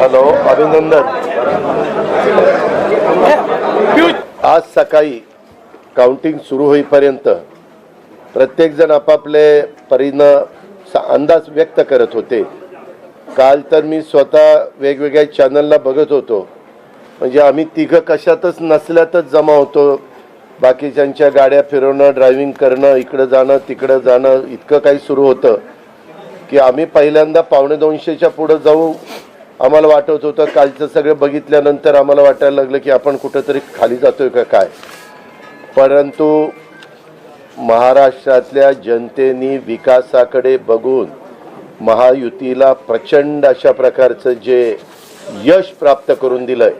Hello अभिनंदन आज सकाळी काउंटिंग सुरू होईपर्यंत प्रत्येकजण आपापले परीनं अंदाज व्यक्त करत होते. काल तर मी स्वतः वेगवेगळ्या चॅनलला बघत होतो. म्हणजे आम्ही तिघं कशातच नसल्यातच जमा होतो. बाकीच्यांच्या गाड्या फिरवणं ड्रायव्हिंग करणं इकडं जाणं तिकडं जाणं इतकं काही सुरू होतं. की आम्ही पहिल्यांदा पावणे दोनशेच्या पुढं जाऊ आम्हाला वाटत होतं कालचं सगळं बघितल्यानंतर आम्हाला वाटायला लागलं की आपण कुठंतरी खाली जातोय का काय. परंतु महाराष्ट्रातल्या जनतेनी विकासाकडे बघून महायुतीला प्रचंड अशा प्रकारचं जे यश प्राप्त करून दिलंय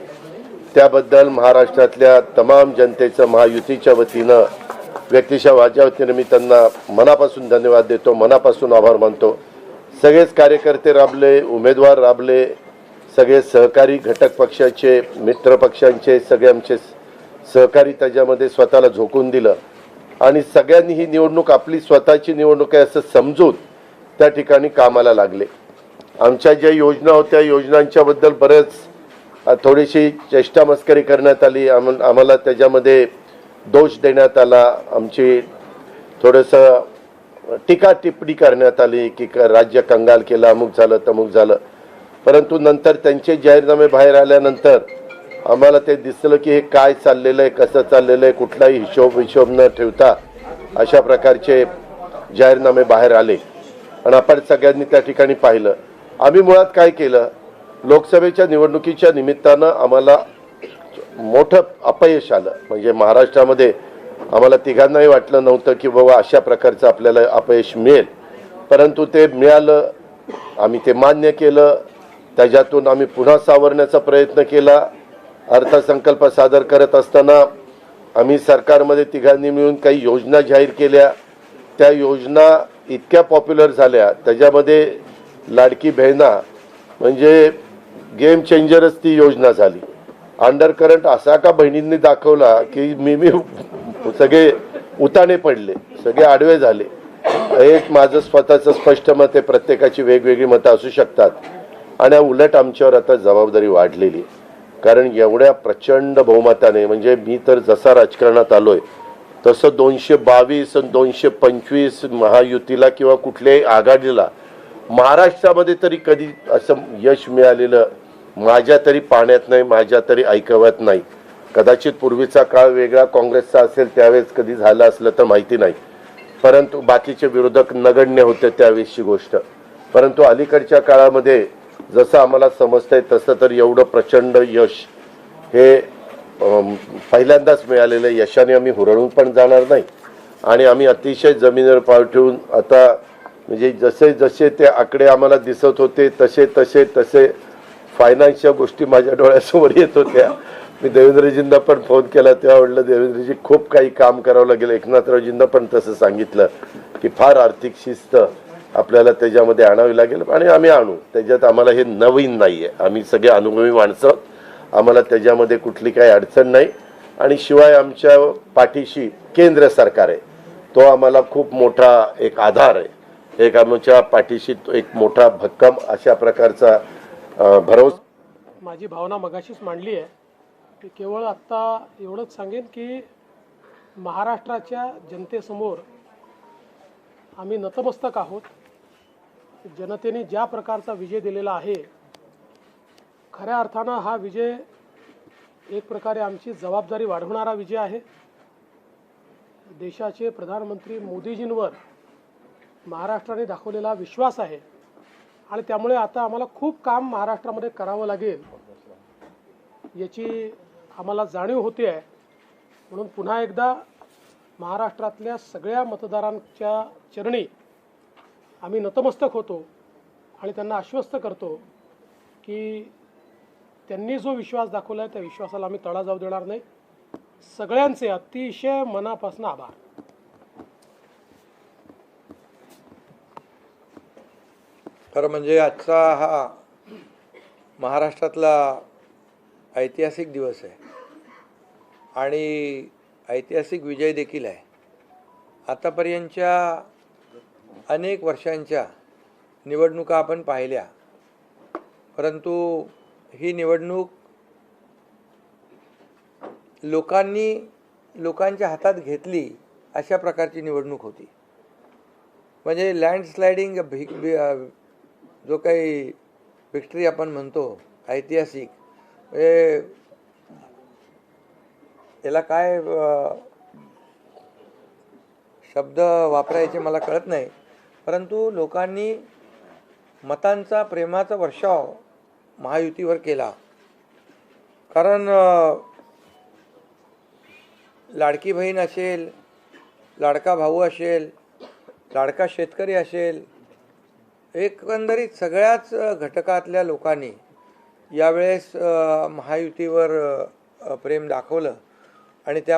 त्याबद्दल महाराष्ट्रातल्या तमाम जनतेचं महायुतीच्या वतीनं व्यक्तिशः माझ्या वतीनं मी त्यांना मनापासून धन्यवाद देतो मनापासून आभार मानतो. सगळेच कार्यकर्ते राबले उमेदवार राबले सगळे सहकारी घटक पक्षाचे मित्र पक्षांचे सगळे आमचे सहकारी त्याच्यामध्ये स्वतःला झोकून दिलं. आणि सगळ्यांनी ही निवडणूक आपली स्वतःची निवडणूक आहे असं समजून त्या ठिकाणी कामाला लागले. आमच्या ज्या योजना होत्या योजनांच्याबद्दल बरंच बरेच थोडीशी चेष्टा मस्करी करण्यात आली. आम- आम्हाला त्याच्यामध्ये दोष देण्यात आला. आमची थोडंसं टीका टिप्पणी करण्यात आली की क- राज्य कंगाल केलं अमुक झालं तमुक झालं. परंतु नंतर त्यांचे जाहीरनामे बाहेर आल्यानंतर आम्हाला ते दिसलं की हे काय चाललेलं आहे कसं चाललेलं आहे कुठलाही हिशोब हिशोब न ठेवता अशा प्रकारचे जाहीरनामे बाहेर आले. आणि आपण सगळ्यांनी त्या ठिकाणी पाहिलं. आम्ही मुळात काय केलं? लोकसभेच्या निवडणुकीच्या निमित्तानं आम्हाला मोठं अपयश आलं. म्हणजे महाराष्ट्रामध्ये आम्हाला तिघांनाही वाटलं नव्हतं की बाबा अशा प्रकारचं आपल्याला अपयश मिळेल. परंतु ते मिळालं. आम्ही ते मान्य केलं. त्याच्यातून आम्ही पुन्हा सावरण्याचा प्रयत्न केला. अर्थसंकल्प सादर करत असताना आम्ही सरकारमध्ये तिघांनी मिळून काही योजना जाहीर केल्या. त्या योजना इतक्या पॉप्युलर झाल्या. त्याच्यामध्ये लाडकी बहिणा म्हणजे गेम चेंजरच ती योजना झाली. अंडर करंट असा का बहिणींनी दाखवला की मी मी सगळे उताने पडले सगळे आडवे झाले. एक माझं स्वतःचं स्पष्ट मत आहे प्रत्येकाची वेगवेगळी मतं असू शकतात. आणि उलट आमच्यावर आता जबाबदारी वाढलेली आहे. कारण एवढ्या प्रचंड बहुमताने म्हणजे मी तर जसा राजकारणात आलोय तसं दोनशे बावीस आणि दोनशे पंचवीस महायुतीला किंवा कुठल्याही आघाडीला महाराष्ट्रामध्ये तरी कधी असं यश मिळालेलं माझ्या तरी पाहण्यात नाही माझ्या तरी ऐकवत नाही. कदाचित पूर्वीचा काळ वेगळा काँग्रेसचा असेल त्यावेळेस कधी झालं असलं तर माहिती नाही. परंतु बाकीचे विरोधक नगण्य होते त्यावेळेसची गोष्ट. परंतु अलीकडच्या काळामध्ये जसं आम्हाला समजतंय तसं तर एवढं प्रचंड यश हे पहिल्यांदाच मिळालेलं यशाने आम्ही हुरळून पण जाणार नाही. आणि आम्ही अतिशय जमिनीवर पाव ठेवून आता म्हणजे जसे जसे ते आकडे आम्हाला दिसत होते तसे तसे तसे फायनान्सच्या गोष्टी माझ्या डोळ्यासमोर येत होत्या. मी देवेंद्रजींना पण फोन केला तेव्हा म्हटलं देवेंद्रजी खूप काही काम करावं लागेल. एकनाथरावजींना पण तसं सांगितलं की फार आर्थिक शिस्त आपल्याला त्याच्यामध्ये आणावी लागेल आणि आम्ही आणू. त्याच्यात आम्हाला हे नवीन नाही आहे आम्ही सगळे अनुभवी माणसं आहोत. आम्हाला त्याच्यामध्ये कुठली काही अडचण नाही. आणि शिवाय आमच्या पाठीशी केंद्र सरकार आहे. तो आम्हाला खूप मोठा एक आधार आहे. एक आमच्या पाठीशी तो एक मोठा भक्कम अशा प्रकारचा भरोस माझी भावना मगाशीच मांडली आहे. की केवळ आत्ता एवढंच सांगेन की महाराष्ट्राच्या जनतेसमोर आम्ही नतमस्तक आहोत. जनतेने ज्या प्रकारचा विजय दिलेला आहे खऱ्या अर्थानं हा विजय एक प्रकारे आमची जबाबदारी वाढवणारा विजय आहे. देशाचे प्रधानमंत्री मोदीजींवर महाराष्ट्राने दाखवलेला विश्वास आहे आणि त्यामुळे आता आम्हाला खूप काम महाराष्ट्रामध्ये करावं लागेल याची आम्हाला जाणीव होते आहे म्हणून पुन्हा एकदा महाराष्ट्रातल्या सगळ्या मतदारांच्या चरणी आम्ही नतमस्तक होतो आणि त्यांना आश्वस्त करतो की त्यांनी जो विश्वास दाखवला आहे त्या विश्वासाला आम्ही तळा जाऊ देणार नाही. सगळ्यांचे अतिशय मनापासून आभार. खरं म्हणजे आजचा हा महाराष्ट्रातला ऐतिहासिक दिवस आहे. आणि ऐतिहासिक विजय देखील आहे. आतापर्यंतच्या अनेक वर्षांच्या निवडणुका आपण पाहिल्या. परंतु ही निवडणूक लोकांनी लोकांच्या हातात घेतली अशा प्रकारची निवडणूक होती. म्हणजे लँडस्लायडिंग भि जो काही विक्ट्री आपण म्हणतो ऐतिहासिक म्हणजे याला काय शब्द वापरायचे मला कळत नाही. परंतु लोकांनी मतांचा प्रेमाचा वर्षाव महायुतीवर केला. कारण लाडकी बहीण असेल लाडका भाऊ असेल लाडका शेतकरी असेल एकंदरीत सगळ्याच घटकातल्या लोकांनी यावेळेस महायुतीवर प्रेम दाखवलं. आणि त्या